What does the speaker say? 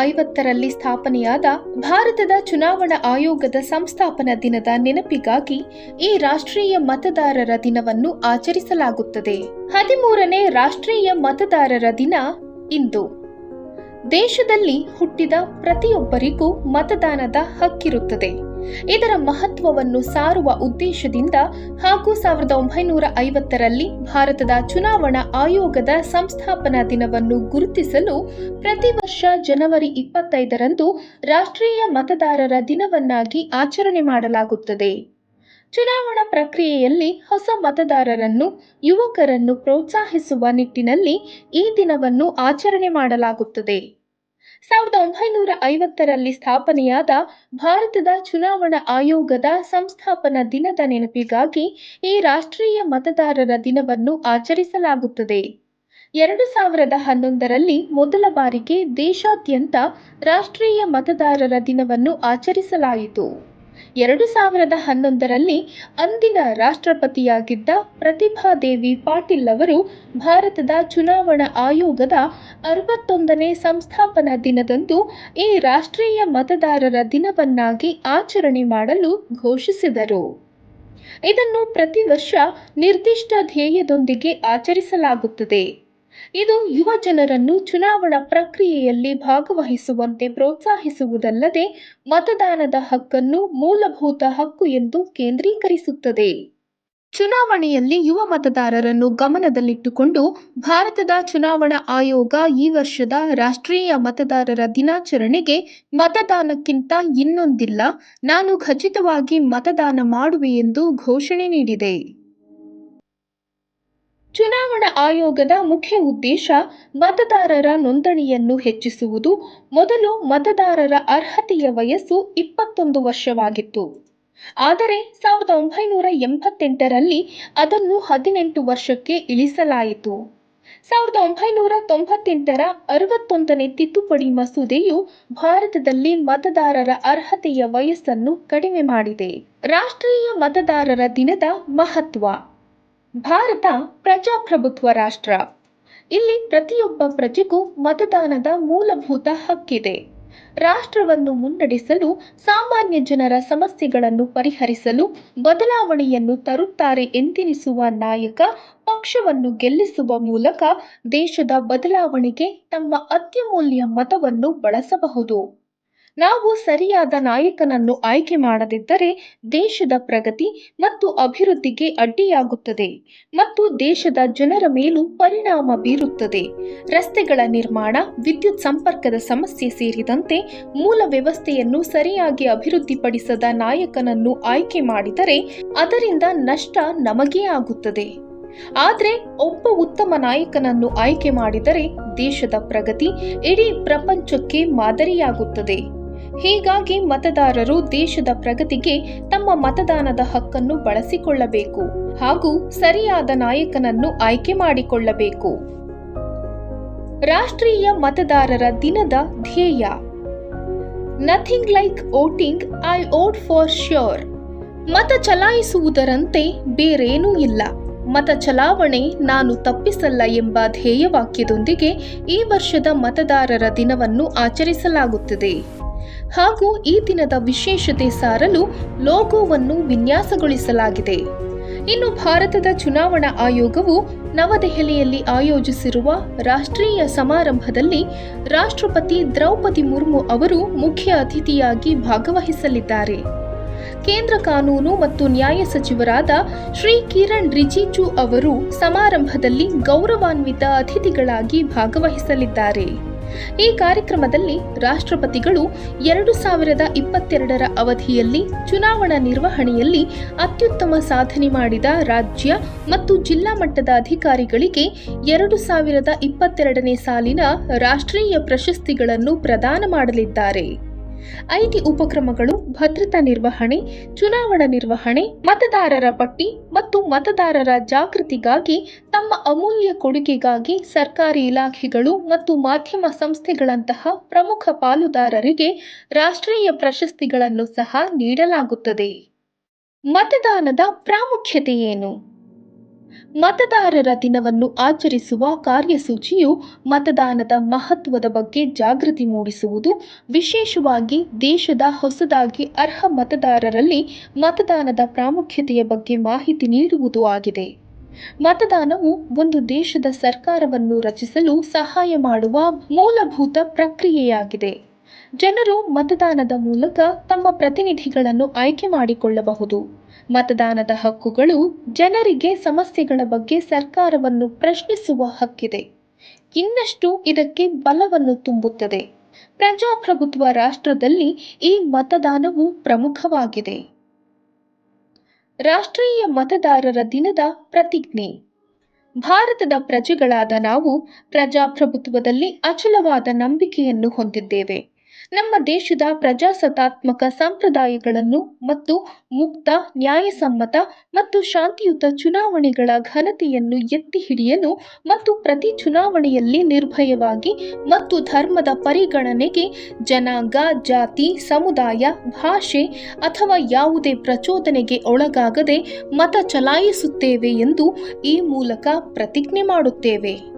ಐವತ್ತರಲ್ಲಿ ಸ್ಥಾಪನೆಯಾದ ಭಾರತದ ಚುನಾವಣಾ ಆಯೋಗದ ಸಂಸ್ಥಾಪನಾ ದಿನದ ನೆನಪಿಗಾಗಿ ಈ ರಾಷ್ಟ್ರೀಯ ಮತದಾರರ ದಿನವನ್ನು ಆಚರಿಸಲಾಗುತ್ತದೆ. ಹದಿಮೂರನೇ ರಾಷ್ಟ್ರೀಯ ಮತದಾರರ ದಿನ ಇಂದು. ದೇಶದಲ್ಲಿ ಹುಟ್ಟಿದ ಪ್ರತಿಯೊಬ್ಬರಿಗೂ ಮತದಾನದ ಹಕ್ಕಿರುತ್ತದೆ. ಇದರ ಮಹತ್ವವನ್ನು ಸಾರುವ ಉದ್ದೇಶದಿಂದ ಹಾಗೂ ಸಾವಿರದ ಒಂಬೈನೂರ ಐವತ್ತರಲ್ಲಿ ಭಾರತದ ಚುನಾವಣಾ ಆಯೋಗದ ಸಂಸ್ಥಾಪನಾ ದಿನವನ್ನು ಗುರುತಿಸಲು ಪ್ರತಿ ವರ್ಷ ಜನವರಿ ಇಪ್ಪತ್ತೈದರಂದು ರಾಷ್ಟ್ರೀಯ ಮತದಾರರ ದಿನವನ್ನಾಗಿ ಆಚರಣೆ ಮಾಡಲಾಗುತ್ತದೆ. ಚುನಾವಣಾ ಪ್ರಕ್ರಿಯೆಯಲ್ಲಿ ಹೊಸ ಮತದಾರರನ್ನು, ಯುವಕರನ್ನು ಪ್ರೋತ್ಸಾಹಿಸುವ ನಿಟ್ಟಿನಲ್ಲಿ ಈ ದಿನವನ್ನು ಆಚರಣೆ ಮಾಡಲಾಗುತ್ತದೆ. ಸಾವಿರದ ಒಂಬೈನೂರ ಐವತ್ತರಲ್ಲಿ ಸ್ಥಾಪನೆಯಾದ ಭಾರತದ ಚುನಾವಣಾ ಆಯೋಗದ ಸಂಸ್ಥಾಪನಾ ದಿನದ ನೆನಪಿಗಾಗಿ ಈ ರಾಷ್ಟ್ರೀಯ ಮತದಾರರ ದಿನವನ್ನು ಆಚರಿಸಲಾಗುತ್ತದೆ. ಎರಡು ಸಾವಿರದ ಹನ್ನೊಂದರಲ್ಲಿ ಮೊದಲ ಬಾರಿಗೆ ದೇಶಾದ್ಯಂತ ರಾಷ್ಟ್ರೀಯ ಮತದಾರರ ದಿನವನ್ನು ಆಚರಿಸಲಾಯಿತು. ಎರಡು ಸಾವಿರದ ಹನ್ನೊಂದರಲ್ಲಿ ಅಂದಿನ ರಾಷ್ಟ್ರಪತಿಯಾಗಿದ್ದ ಪ್ರತಿಭಾ ದೇವಿ ಪಾಟೀಲ್ ಅವರು ಭಾರತದ ಚುನಾವಣಾ ಆಯೋಗದ ಅರವತ್ತೊಂದನೇ ಸಂಸ್ಥಾಪನಾ ದಿನದಂದು ಈ ರಾಷ್ಟ್ರೀಯ ಮತದಾರರ ದಿನವನ್ನಾಗಿ ಆಚರಣೆ ಮಾಡಲು ಘೋಷಿಸಿದರು. ಇದನ್ನು ಪ್ರತಿ ವರ್ಷ ನಿರ್ದಿಷ್ಟ ಧ್ಯೇಯದೊಂದಿಗೆ ಆಚರಿಸಲಾಗುತ್ತದೆ. ಇದು ಯುವ ಜನರನ್ನು ಚುನಾವಣಾ ಪ್ರಕ್ರಿಯೆಯಲ್ಲಿ ಭಾಗವಹಿಸುವಂತೆ ಪ್ರೋತ್ಸಾಹಿಸುವುದಲ್ಲದೆ ಮತದಾನದ ಹಕ್ಕನ್ನು ಮೂಲಭೂತ ಹಕ್ಕು ಎಂದು ಕೇಂದ್ರೀಕರಿಸುತ್ತದೆ. ಚುನಾವಣೆಯಲ್ಲಿ ಯುವ ಮತದಾರರನ್ನು ಗಮನದಲ್ಲಿಟ್ಟುಕೊಂಡು ಭಾರತದ ಚುನಾವಣಾ ಆಯೋಗ ಈ ವರ್ಷದ ರಾಷ್ಟ್ರೀಯ ಮತದಾರರ ದಿನಾಚರಣೆಗೆ ಮತದಾನಕ್ಕಿಂತ ಇನ್ನೊಂದಿಲ್ಲ, ನಾನು ಖಚಿತವಾಗಿ ಮತದಾನ ಮಾಡುವೆ ಎಂದು ಘೋಷಣೆ ನೀಡಿದೆ. ಚುನಾವಣಾ ಆಯೋಗದ ಮುಖ್ಯ ಉದ್ದೇಶ ಮತದಾರರ ನೋಂದಣಿಯನ್ನು ಹೆಚ್ಚಿಸುವುದು. ಮೊದಲು ಮತದಾರರ ಅರ್ಹತೆಯ ವಯಸ್ಸು ಇಪ್ಪತ್ತೊಂದು ವರ್ಷವಾಗಿತ್ತು. ಆದರೆ ಸಾವಿರದ ಒಂಬೈನೂರ ಎಂಬತ್ತೆಂಟರಲ್ಲಿ ಅದನ್ನು ಹದಿನೆಂಟು ವರ್ಷಕ್ಕೆ ಇಳಿಸಲಾಯಿತು. ಸಾವಿರದ ಒಂಬೈನೂರ ತೊಂಬತ್ತೆಂಟರ ಅರವತ್ತೊಂದನೇ ತಿದ್ದುಪಡಿ ಮಸೂದೆಯು ಭಾರತದಲ್ಲಿ ಮತದಾರರ ಅರ್ಹತೆಯ ವಯಸ್ಸನ್ನು ಕಡಿಮೆ ಮಾಡಿದೆ. ರಾಷ್ಟ್ರೀಯ ಮತದಾರರ ದಿನದ ಮಹತ್ವ. ಭಾರತ ಪ್ರಜಾಪ್ರಭುತ್ವ ರಾಷ್ಟ್ರ. ಇಲ್ಲಿ ಪ್ರತಿಯೊಬ್ಬ ಪ್ರಜೆಗೂ ಮತದಾನದ ಮೂಲಭೂತ ಹಕ್ಕಿದೆ. ರಾಷ್ಟ್ರವನ್ನು ಮುನ್ನಡೆಸಲು ಸಾಮಾನ್ಯ ಜನರ ಸಮಸ್ಯೆಗಳನ್ನು ಪರಿಹರಿಸಲು ಬದಲಾವಣೆಯನ್ನು ತರುತ್ತಾರೆ ಎಂದೆನಿಸುವ ನಾಯಕ ಪಕ್ಷವನ್ನು ಗೆಲ್ಲಿಸುವ ಮೂಲಕ ದೇಶದ ಬದಲಾವಣೆಗೆ ತಮ್ಮ ಅತ್ಯಮೂಲ್ಯ ಮತವನ್ನು ಬಳಸಬಹುದು. ನಾವು ಸರಿಯಾದ ನಾಯಕನನ್ನು ಆಯ್ಕೆ ಮಾಡದಿದ್ದರೆ ದೇಶದ ಪ್ರಗತಿ ಮತ್ತು ಅಭಿವೃದ್ಧಿಗೆ ಅಡ್ಡಿಯಾಗುತ್ತದೆ ಮತ್ತು ದೇಶದ ಜನರ ಮೇಲೂ ಪರಿಣಾಮ ಬೀರುತ್ತದೆ. ರಸ್ತೆಗಳ ನಿರ್ಮಾಣ, ವಿದ್ಯುತ್ ಸಂಪರ್ಕದ ಸಮಸ್ಯೆ ಸೇರಿದಂತೆ ಮೂಲ ವ್ಯವಸ್ಥೆಯನ್ನು ಸರಿಯಾಗಿ ಅಭಿವೃದ್ಧಿಪಡಿಸದ ನಾಯಕನನ್ನು ಆಯ್ಕೆ ಮಾಡಿದರೆ ಅದರಿಂದ ನಷ್ಟ ನಮಗೇ ಆಗುತ್ತದೆ. ಆದರೆ ಒಬ್ಬ ಉತ್ತಮ ನಾಯಕನನ್ನು ಆಯ್ಕೆ ಮಾಡಿದರೆ ದೇಶದ ಪ್ರಗತಿ ಇಡೀ ಪ್ರಪಂಚಕ್ಕೆ ಮಾದರಿಯಾಗುತ್ತದೆ. ಹೀಗಾಗಿ ಮತದಾರರು ದೇಶದ ಪ್ರಗತಿಗೆ ತಮ್ಮ ಮತದಾನದ ಹಕ್ಕನ್ನು ಬಳಸಿಕೊಳ್ಳಬೇಕು ಹಾಗೂ ಸರಿಯಾದ ನಾಯಕನನ್ನು ಆಯ್ಕೆ ಮಾಡಿಕೊಳ್ಳಬೇಕು. ರಾಷ್ಟ್ರೀಯ ಮತದಾರರ ದಿನದ ಧ್ಯೇಯ. Nothing like voting I vote for sure ಮತ ಚಲಾಯಿಸುವುದರಂತೆ ಬೇರೇನೂ ಇಲ್ಲ. ಮತ ಚಲಾವಣೆ ನಾನು ತಪ್ಪಿಸಲ್ಲ ಎಂಬ ಧ್ಯೇಯವಾಕ್ಯದೊಂದಿಗೆ ಈ ವರ್ಷದ ಮತದಾರರ ದಿನವನ್ನು ಆಚರಿಸಲಾಗುತ್ತದೆ. ಹಾಗೂ ಈ ದಿನದ ವಿಶೇಷತೆ ಸಾರಲು ಲೋಗೋವನ್ನು ವಿನ್ಯಾಸಗೊಳಿಸಲಾಗಿದೆ. ಇನ್ನು ಭಾರತದ ಚುನಾವಣಾ ಆಯೋಗವು ನವದೆಹಲಿಯಲ್ಲಿ ಆಯೋಜಿಸಿರುವ ರಾಷ್ಟ್ರೀಯ ಸಮಾರಂಭದಲ್ಲಿ ರಾಷ್ಟ್ರಪತಿ ದ್ರೌಪದಿ ಮುರ್ಮು ಅವರು ಮುಖ್ಯ ಅತಿಥಿಯಾಗಿ ಭಾಗವಹಿಸಲಿದ್ದಾರೆ. ಕೇಂದ್ರ ಕಾನೂನು ಮತ್ತು ನ್ಯಾಯ ಸಚಿವರಾದ ಶ್ರೀ ಕಿರಣ್ ರಿಜಿಜು ಅವರು ಸಮಾರಂಭದಲ್ಲಿ ಗೌರವಾನ್ವಿತ ಅತಿಥಿಗಳಾಗಿ ಭಾಗವಹಿಸಲಿದ್ದಾರೆ. ಈ ಕಾರ್ಯಕ್ರಮದಲ್ಲಿ ರಾಷ್ಟ್ರಪತಿಗಳು ಎರಡು ಸಾವಿರದ ಇಪ್ಪತ್ತೆರಡರ ಅವಧಿಯಲ್ಲಿ ಚುನಾವಣಾ ನಿರ್ವಹಣೆಯಲ್ಲಿ ಅತ್ಯುತ್ತಮ ಸಾಧನೆ ಮಾಡಿದ ರಾಜ್ಯ ಮತ್ತು ಜಿಲ್ಲಾ ಮಟ್ಟದ ಅಧಿಕಾರಿಗಳಿಗೆ ಎರಡು ಸಾವಿರದ ಇಪ್ಪತ್ತೆರಡನೇ ಸಾಲಿನ ರಾಷ್ಟ್ರೀಯ ಪ್ರಶಸ್ತಿಗಳನ್ನು ಪ್ರದಾನ ಮಾಡಲಿದ್ದಾರೆ. ಐಟಿ ಉಪಕ್ರಮಗಳು, ಭದ್ರತಾ ನಿರ್ವಹಣೆ, ಚುನಾವಣಾ ನಿರ್ವಹಣೆ, ಮತದಾರರ ಪಟ್ಟಿ ಮತ್ತು ಮತದಾರರ ಜಾಗೃತಿಗಾಗಿ ತಮ್ಮ ಅಮೂಲ್ಯ ಕೊಡುಗೆಗಾಗಿ ಸರ್ಕಾರಿ ಇಲಾಖೆಗಳು ಮತ್ತು ಮಾಧ್ಯಮ ಸಂಸ್ಥೆಗಳಂತಹ ಪ್ರಮುಖ ಪಾಲುದಾರರಿಗೆ ರಾಷ್ಟ್ರೀಯ ಪ್ರಶಸ್ತಿಗಳನ್ನು ಸಹ ನೀಡಲಾಗುತ್ತದೆ. ಮತದಾನದ ಪ್ರಾಮುಖ್ಯತೆ ಏನು? ಮತದಾರರ ದಿನವನ್ನು ಆಚರಿಸುವ ಕಾರ್ಯಸೂಚಿಯು ಮತದಾನದ ಮಹತ್ವದ ಬಗ್ಗೆ ಜಾಗೃತಿ ಮೂಡಿಸುವುದು, ವಿಶೇಷವಾಗಿ ದೇಶದ ಹೊಸದಾಗಿ ಅರ್ಹ ಮತದಾರರಲ್ಲಿ ಮತದಾನದ ಪ್ರಾಮುಖ್ಯತೆಯ ಬಗ್ಗೆ ಮಾಹಿತಿ ನೀಡುವುದು ಆಗಿದೆ. ಮತದಾನವು ಒಂದು ದೇಶದ ಸರ್ಕಾರವನ್ನು ರಚಿಸಲು ಸಹಾಯ ಮಾಡುವ ಮೂಲಭೂತ ಪ್ರಕ್ರಿಯೆಯಾಗಿದೆ. ಜನರು ಮತದಾನದ ಮೂಲಕ ತಮ್ಮ ಪ್ರತಿನಿಧಿಗಳನ್ನು ಆಯ್ಕೆ ಮಾಡಿಕೊಳ್ಳಬಹುದು. ಮತದಾನದ ಹಕ್ಕುಗಳು ಜನರಿಗೆ ಸಮಸ್ಯೆಗಳ ಬಗ್ಗೆ ಸರ್ಕಾರವನ್ನು ಪ್ರಶ್ನಿಸುವ ಹಕ್ಕಿದೆ. ಇನ್ನಷ್ಟು ಇದಕ್ಕೆ ಬಲವನ್ನು ತುಂಬುತ್ತದೆ. ಪ್ರಜಾಪ್ರಭುತ್ವ ರಾಷ್ಟ್ರದಲ್ಲಿ ಈ ಮತದಾನವು ಪ್ರಮುಖವಾಗಿದೆ. ರಾಷ್ಟ್ರೀಯ ಮತದಾರರ ದಿನದ ಪ್ರತಿಜ್ಞೆ. ಭಾರತದ ಪ್ರಜೆಗಳಾದ ನಾವು ಪ್ರಜಾಪ್ರಭುತ್ವದಲ್ಲಿ ಅಚಲವಾದ ನಂಬಿಕೆಯನ್ನು ಹೊಂದಿದ್ದೇವೆ. ನಮ್ಮ ದೇಶದ ಪ್ರಜಾಸತ್ತಾತ್ಮಕ ಸಂಪ್ರದಾಯಗಳನ್ನು ಮತ್ತು ಮುಕ್ತ, ನ್ಯಾಯಸಮ್ಮತ ಮತ್ತು ಶಾಂತಿಯುತ ಚುನಾವಣೆಗಳ ಘನತೆಯನ್ನು ಎತ್ತಿ ಹಿಡಿಯಲು ಮತ್ತು ಪ್ರತಿ ಚುನಾವಣೆಯಲ್ಲಿ ನಿರ್ಭಯವಾಗಿ ಮತ್ತು ಧರ್ಮದ ಪರಿಗಣನೆಗೆ ಜನಾಂಗ, ಜಾತಿ, ಸಮುದಾಯ, ಭಾಷೆ ಅಥವಾ ಯಾವುದೇ ಪ್ರಚೋದನೆಗೆ ಒಳಗಾಗದೆ ಮತ ಚಲಾಯಿಸುತ್ತೇವೆ ಎಂದು ಈ ಮೂಲಕ ಪ್ರತಿಜ್ಞೆ ಮಾಡುತ್ತೇವೆ.